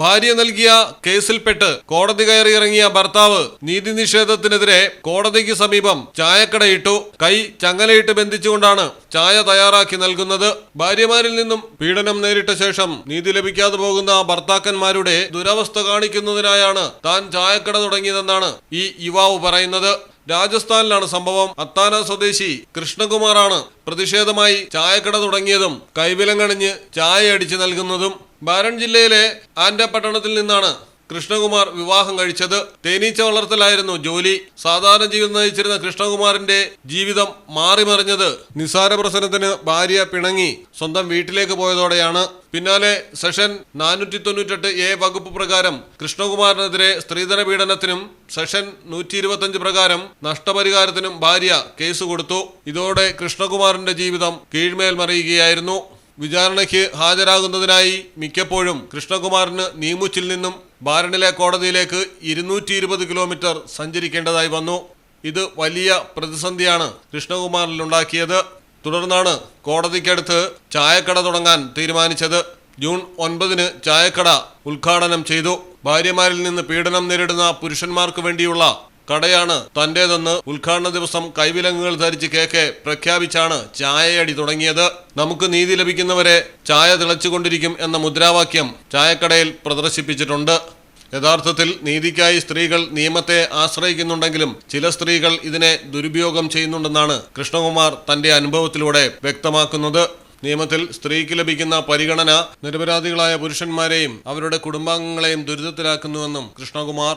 ഭാര്യ നൽകിയ കേസിൽപ്പെട്ട് കോടതി കയറി ഇറങ്ങിയ ഭർത്താവ് നീതി നിഷേധത്തിനെതിരെ കോടതിക്ക് സമീപം ചായക്കടയിട്ടു കൈ ചങ്ങലയിട്ട് ബന്ധിച്ചുകൊണ്ടാണ് ചായ തയ്യാറാക്കി നൽകുന്നത്. ഭാര്യമാരിൽ നിന്നും പീഡനം നേരിട്ട ശേഷം നീതി ലഭിക്കാതെ പോകുന്ന ഭർത്താക്കന്മാരുടെ ദുരവസ്ഥ കാണിക്കുന്നതിനായാണ് താൻ ചായക്കട തുടങ്ങിയതെന്നാണ് ഈ യുവാവ് പറയുന്നത്. രാജസ്ഥാനിലാണ് സംഭവം. അത്താന സ്വദേശി കൃഷ്ണകുമാറാണ് പ്രതിഷേധമായി ചായക്കട തുടങ്ങിയതും കൈവിലങ്ങണിഞ്ഞ് ചായ അടിച്ചു നൽകുന്നതും. ബാരൺ ജില്ലയിലെ ആൻഡ പട്ടണത്തിൽ നിന്നാണ് കൃഷ്ണകുമാർ വിവാഹം കഴിച്ചത് തേനീച്ച വളർത്തലായിരുന്നു ജോലി. സാധാരണ ജീവിതം നയിച്ചിരുന്ന കൃഷ്ണകുമാറിന്റെ ജീവിതം മാറിമറിഞ്ഞത് നിസാര പ്രസന്നത്തിന് ഭാര്യ പിണങ്ങി സ്വന്തം വീട്ടിലേക്ക് പോയതോടെയാണ്. പിന്നാലെ സെഷൻ നാനൂറ്റി തൊണ്ണൂറ്റെട്ട് എ വകുപ്പ് പ്രകാരം കൃഷ്ണകുമാറിനെതിരെ സ്ത്രീധന പീഡനത്തിനും സെഷൻ നൂറ്റി ഇരുപത്തഞ്ച് പ്രകാരം നഷ്ടപരിഹാരത്തിനും ഭാര്യ കേസ് കൊടുത്തു. ഇതോടെ കൃഷ്ണകുമാറിന്റെ ജീവിതം കീഴ്മേൽ മറിയുകയായിരുന്നു. വിചാരണയ്ക്ക് ഹാജരാകുന്നതിനായി മിക്കപ്പോഴും കൃഷ്ണകുമാറിന് നീമുച്ചിൽ നിന്നും ബാരണിലെ കോടതിയിലേക്ക് ഇരുന്നൂറ്റി ഇരുപത് കിലോമീറ്റർ സഞ്ചരിക്കേണ്ടതായി വന്നു. ഇത് വലിയ പ്രതിസന്ധിയാണ് കൃഷ്ണകുമാറിലുണ്ടാക്കിയത്. തുടർന്നാണ് കോടതിക്കടുത്ത് ചായക്കട തുടങ്ങാൻ തീരുമാനിച്ചത്. ജൂൺ ഒൻപതിന് ചായക്കട ഉദ്ഘാടനം ചെയ്തു. ഭാര്യമാരിൽ നിന്ന് പീഡനം നേരിടുന്ന പുരുഷന്മാർക്ക് വേണ്ടിയുള്ള കടയാണ് തന്റേതെന്ന് ഉദ്ഘാടന ദിവസം കൈവിലങ്ങുകൾ ധരിച്ച് കെ കെ പ്രഖ്യാപിച്ചാണ് ചായയടി തുടങ്ങിയത്. നമുക്ക് നീതി ലഭിക്കുന്നവരെ ചായ തിളച്ചുകൊണ്ടിരിക്കും എന്ന മുദ്രാവാക്യം ചായക്കടയിൽ പ്രദർശിപ്പിച്ചിട്ടുണ്ട്. യഥാർത്ഥത്തിൽ നീതിക്കായി സ്ത്രീകൾ നിയമത്തെ ആശ്രയിക്കുന്നുണ്ടെങ്കിലും ചില സ്ത്രീകൾ ഇതിനെ ദുരുപയോഗം ചെയ്യുന്നുണ്ടെന്നാണ് കൃഷ്ണകുമാർ തന്റെ അനുഭവത്തിലൂടെ വ്യക്തമാക്കുന്നത്. നിയമത്തിൽ സ്ത്രീക്ക് ലഭിക്കുന്ന പരിഗണന നിരപരാധികളായ പുരുഷന്മാരെയും അവരുടെ കുടുംബാംഗങ്ങളെയും ദുരിതത്തിലാക്കുന്നുവെന്നും Krishnakumar